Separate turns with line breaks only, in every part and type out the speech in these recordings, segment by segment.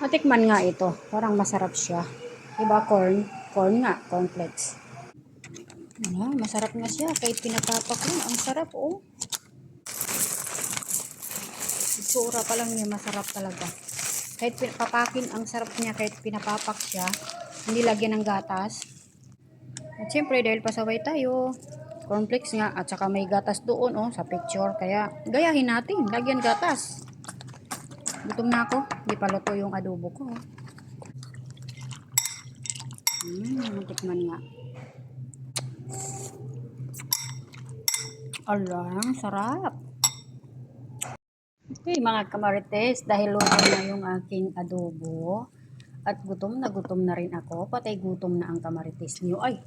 Matikman nga ito. Parang masarap siya. Diba corn? Corn nga. Cornflakes. Ano, masarap nga siya. Kahit pinapapak mo. Ang sarap oh. Itsura pa lang niya. Masarap talaga. Kahit pinapapakin, ang sarap niya. Kahit pinapapak siya. Hindi lagyan ng gatas. At syempre, dahil pasaway tayo, cornflakes nga, at saka may gatas doon, oh, sa picture. Kaya, gayahin natin. Lagyan gatas. Gutom na ako. Hindi pa luto yung adobo ko. Mmm, tikman nga. Ala, ang sarap. Okay, mga kamarites, dahil luto na yung aking adobo, at gutom na gutom na rin ako, patay gutom na ang kamarites niyo. Ay,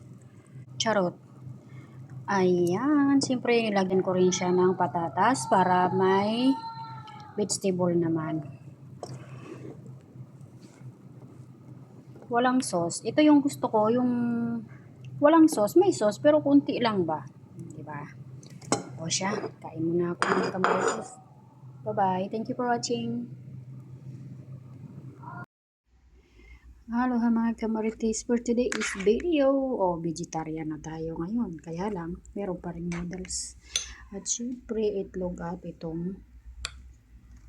charot. Ayan, siyempre nilagyan ko rin siya ng patatas para may vegetable naman. Walang sauce. Ito yung gusto ko, yung walang sauce. May sauce, pero kunti lang ba? Diba? O siya, kain muna ako ng kamarites. Bye-bye. Thank you for watching. Hello mga kamarites. For today is video. O, vegetarian na tayo ngayon. Kaya lang, meron pa rin noodles. At syempre, itlog at itong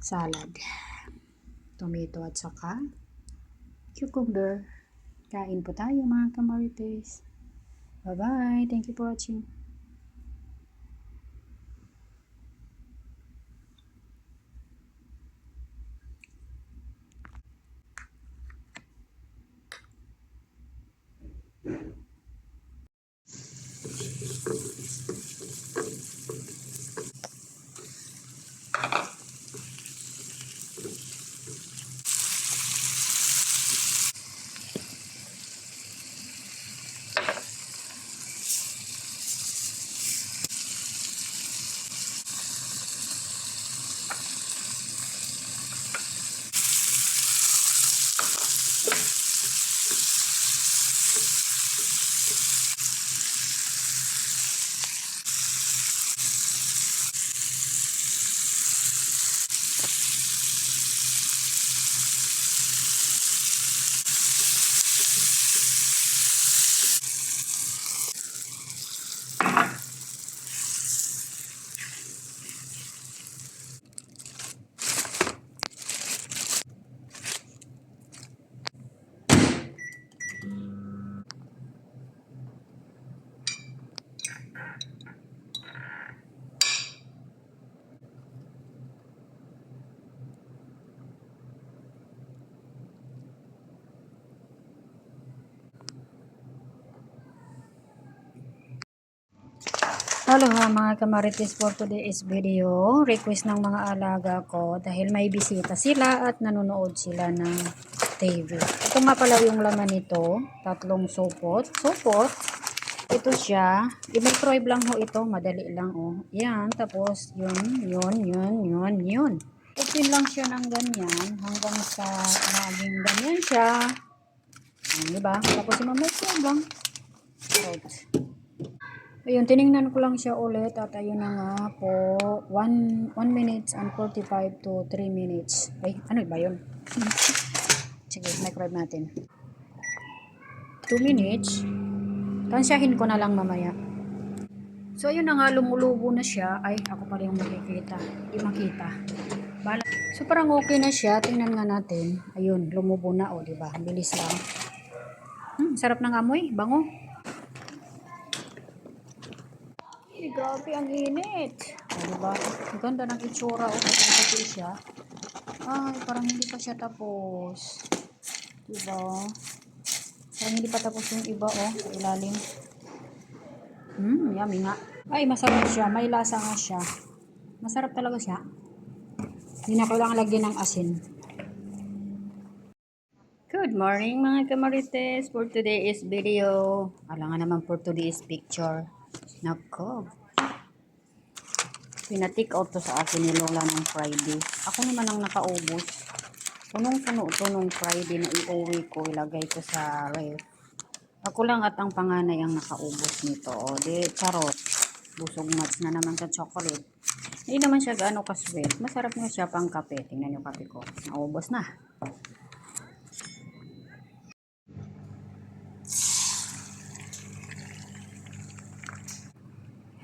salad. Tomato at saka cucumber. Kain po tayo mga kamarites. Bye-bye. Thank you for watching. Hello ha mga kamarites for today's video. Request ng mga alaga ko dahil may bisita sila at nanonood sila ng TV. Ito nga pala yung laman nito. Tatlong supot. Supot. Ito siya. I-microwave lang ho ito. Madali lang oh. Yan. Tapos yun, yun, yun, yun, yun. Open lang siya ng ganyan hanggang sa maging ganyan siya. Ayan, diba? Tapos i-microwave lang. Right. Ayun, tiningnan ko lang siya ulit at ayun na nga po, 1 minutes and 45 to 3 minutes. Ay, ano ba yun? Sige, microwave natin. 2 minutes. Tansyahin ko na lang mamaya. So, ayun na nga, lumulubo na siya. Ay, ako pa rin yung makikita. Hindi makita. Bala. So, parang okay na siya. Tingnan nga natin. Ayun, lumubo na. O, diba? Ang bilis lang. Hmm, sarap ng amoy. Bango. Ay, grabe, ang init. O, diba? Ganda ng itsura. O, kapag kasi siya. Ay, parang hindi pa siya tapos. Diba? Parang hindi pa tapos yung iba, oh. Sa ilalim. Hmm, yummy nga. Ay, masarap siya. May lasa nga siya. Masarap talaga siya. Hindi na kailangan lagyan ng asin. Good morning mga kamarites. For today's video. Alam nga naman for today's picture. Nako. Pinatik out to sa akin ni Lola ng Friday. Ako naman ang nakaubos. Punong-puno to nung Friday na iuwi ko. Ilagay ko sa ref. Ako lang at ang panganay ang nakaubos nito. O, di, charot. Busog nuts na naman sa chocolate. Hindi naman siya gaano kasweet. Masarap nga siya pang kape. Tingnan yung kape ko. Naubos na.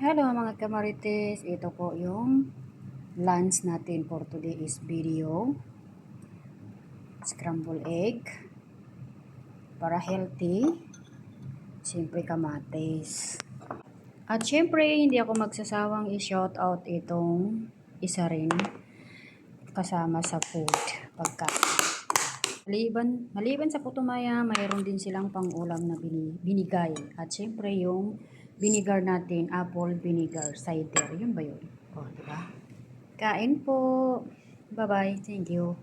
Hello mga kamarites, ito po yung lunch natin for today's video. Scramble egg para healthy. Siyempre kamatis. At syempre hindi ako magsasawang i-shout out itong isa rin kasama sa food pagkain. Maliban, maliban sa putumaya, mayroon din silang pang-ulam na bini, binigay. At syempre yung vinegar natin, apple vinegar cider. Yun ba yun? O, oh, diba? Kain po. Bye-bye. Thank you.